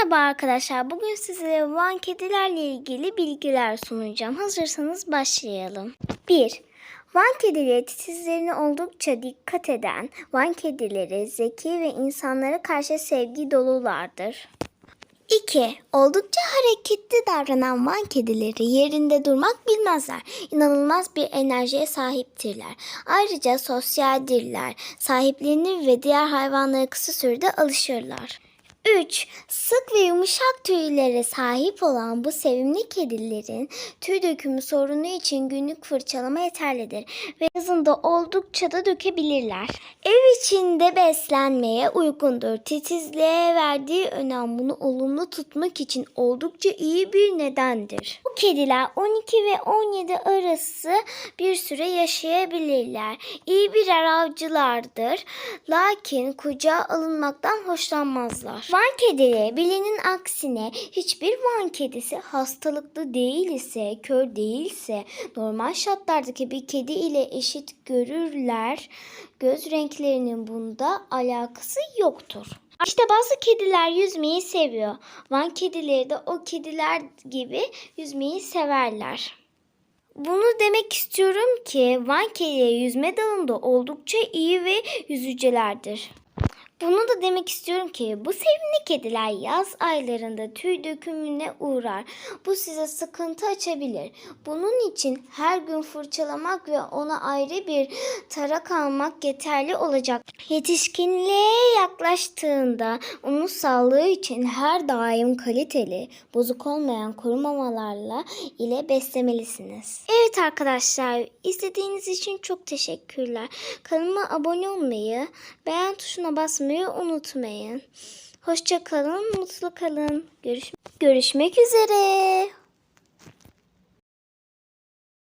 Merhaba arkadaşlar. Bugün size Van kedilerle ilgili bilgiler sunacağım. Hazırsanız başlayalım. 1. Van kedileri titizlerine oldukça dikkat eden Van kedileri zeki ve insanlara karşı sevgi dolulardır. 2. Oldukça hareketli davranan Van kedileri yerinde durmak bilmezler. İnanılmaz bir enerjiye sahiptirler. Ayrıca sosyaldirler. Sahiplerini ve diğer hayvanlara kısa sürede alışırlar. 3. Sık ve yumuşak tüylere sahip olan bu sevimli kedilerin tüy dökümü sorunu için günlük fırçalama yeterlidir ve yazında oldukça da dökebilirler. Ev içinde beslenmeye uygundur. Titizliğe verdiği önem bunu olumlu tutmak için oldukça iyi bir nedendir. Bu kediler 12 ve 17 arası bir süre yaşayabilirler. İyi birer avcılardır. Lakin kucağa alınmaktan hoşlanmazlar. Van kedileri bilenin aksine hiçbir Van kedisi hastalıklı değil ise, kör değilse normal şartlardaki bir kedi ile eşit görürler. Göz renklerinin bunda alakası yoktur. İşte bazı kediler yüzmeyi seviyor. Van kedileri de o kediler gibi yüzmeyi severler. Bunu demek istiyorum ki Van kedileri yüzme dalında oldukça iyi ve yüzücelerdir. Bunu da demek istiyorum ki bu sevimli kediler yaz aylarında tüy dökümüne uğrar. Bu size sıkıntı açabilir. Bunun için her gün fırçalamak ve ona ayrı bir tarak almak yeterli olacak. Yetişkinliğe yaklaştığında onun sağlığı için her daim kaliteli, bozuk olmayan korumamalarla ile beslemelisiniz. Evet arkadaşlar, izlediğiniz için çok teşekkürler. Kanalıma abone olmayı, beğen tuşuna basmayı unutmayın. Hoşça kalın, mutlu kalın. Görüş görüşmek üzere.